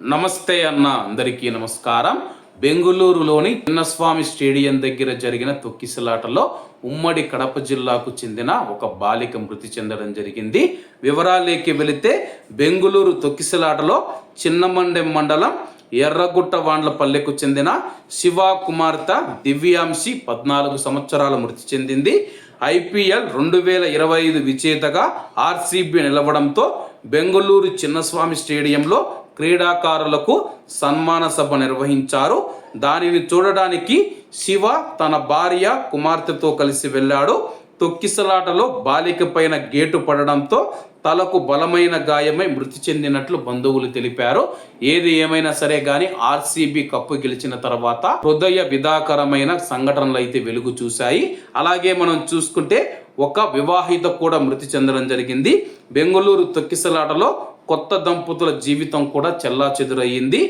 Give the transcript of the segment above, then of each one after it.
నమస్తే అన్న అందరికీ నమస్కారం. బెంగుళూరులోని చిన్నస్వామి స్టేడియం దగ్గర జరిగిన తొక్కిసలాటలో ఉమ్మడి కడప జిల్లాకు చెందిన ఒక బాలిక మృతి చెందడం జరిగింది. వివరాలేకి వెళితే బెంగుళూరు తొక్కిసలాటలో చిన్నమండెం మండలం ఎర్రగుట్ట వాండ్లపల్లెకు చెందిన శివ కుమార్తె దివ్యాంశి పద్నాలుగు సంవత్సరాల మృతి చెందింది. ఐపీఎల్ రెండు వేల ఇరవై ఐదు విజేతగా ఆర్సీబీ నిలవడంతో బెంగళూరు చిన్నస్వామి స్టేడియంలో క్రీడాకారులకు సన్మాన సభ నిర్వహించారు. దానిని చూడడానికి శివ తన భార్య కుమార్తెతో కలిసి వెళ్ళాడు. తొక్కిసలాటలో బాలిక పైన గేటు పడడంతో తలకు బలమైన గాయమై మృతి చెందినట్లు బంధువులు తెలిపారు. ఏది ఏమైనా సరే గాని ఆర్సీబీ కప్పు గెలిచిన తర్వాత హృదయ విధాకరమైన సంఘటనలు అయితే వెలుగు చూశాయి. అలాగే మనం చూసుకుంటే ఒక వివాహిత కూడా మృతి చెందడం జరిగింది. బెంగళూరు తొక్కిసలాటలో కొత్త దంపతుల జీవితం కూడా చెల్లా చెదురయ్యింది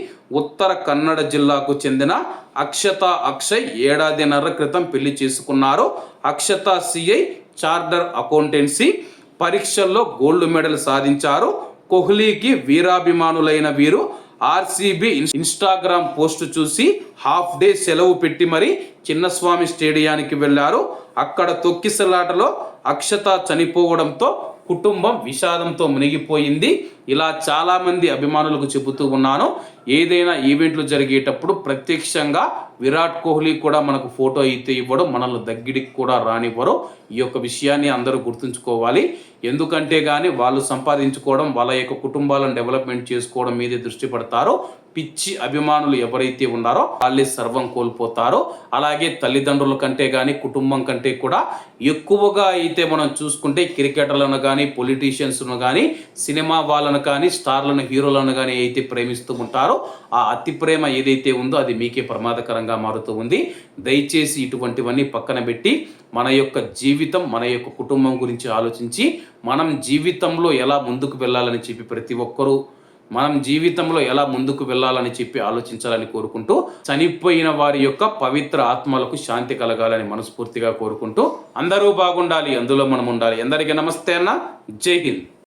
ఉత్తర కన్నడ జిల్లాకు చెందిన అక్షత అక్షయ్ ఏడాదిన్నర క్రితం పెళ్ళి చేసుకున్నారు. అక్షత సిఐ చార్టర్ అకౌంటెన్సీ పరీక్షల్లో గోల్డ్ మెడల్ సాధించారు. కోహ్లీకి వీరాభిమానులైన వీరు ఆర్సీబీ ఇన్స్టాగ్రామ్ పోస్ట్ చూసి హాఫ్ డే సెలవు పెట్టి మరి చిన్నస్వామి స్టేడియానికి వెళ్ళారు. అక్కడ తొక్కిసలాటలో అక్షత చనిపోవడంతో కుటుంబం విషాదంతో మునిగిపోయింది. ఇలా చాలామంది అభిమానులకు చెబుతూ ఉన్నాను. ఏదైనా ఈవెంట్లు జరిగేటప్పుడు ప్రత్యక్షంగా విరాట్ కోహ్లీ కూడా మనకు ఫోటో అయితే ఇవ్వడం మనల్ని దగ్గరికి కూడా రానివ్వరు. ఈ యొక్క విషయాన్ని అందరూ గుర్తుంచుకోవాలి. ఎందుకంటే కానీ వాళ్ళు సంపాదించుకోవడం వాళ్ళ యొక్క కుటుంబాలను డెవలప్మెంట్ చేసుకోవడం మీదే దృష్టి పెడతారో. పిచ్చి అభిమానులు ఎవరైతే ఉన్నారో వాళ్ళే సర్వం కోల్పోతారో. అలాగే తల్లిదండ్రుల కంటే కానీ కుటుంబం కంటే కూడా ఎక్కువగా అయితే మనం చూసుకుంటే క్రికెటర్లను కానీ పొలిటీషియన్స్ను కానీ సినిమా వాళ్ళ వాళ్ళను కానీ స్టార్లను హీరోలను కానీ అయితే ప్రేమిస్తూ ఉంటారో ఆ అతి ప్రేమ ఏదైతే ఉందో అది మీకే ప్రమాదకరంగా మారుతూ ఉంది. దయచేసి ఇటువంటివన్నీ పక్కన పెట్టి మన యొక్క జీవితం మన యొక్క కుటుంబం గురించి ఆలోచించి మనం జీవితంలో ఎలా ముందుకు వెళ్ళాలని చెప్పి ప్రతి ఒక్కరూ మనం జీవితంలో ఎలా ముందుకు వెళ్ళాలని చెప్పి ఆలోచించాలని కోరుకుంటూ చనిపోయిన వారి యొక్క పవిత్ర ఆత్మలకు శాంతి కలగాలని మనస్ఫూర్తిగా కోరుకుంటూ అందరూ బాగుండాలి అందులో మనం ఉండాలి. అందరికీ నమస్తే అన్న. జై హింద్.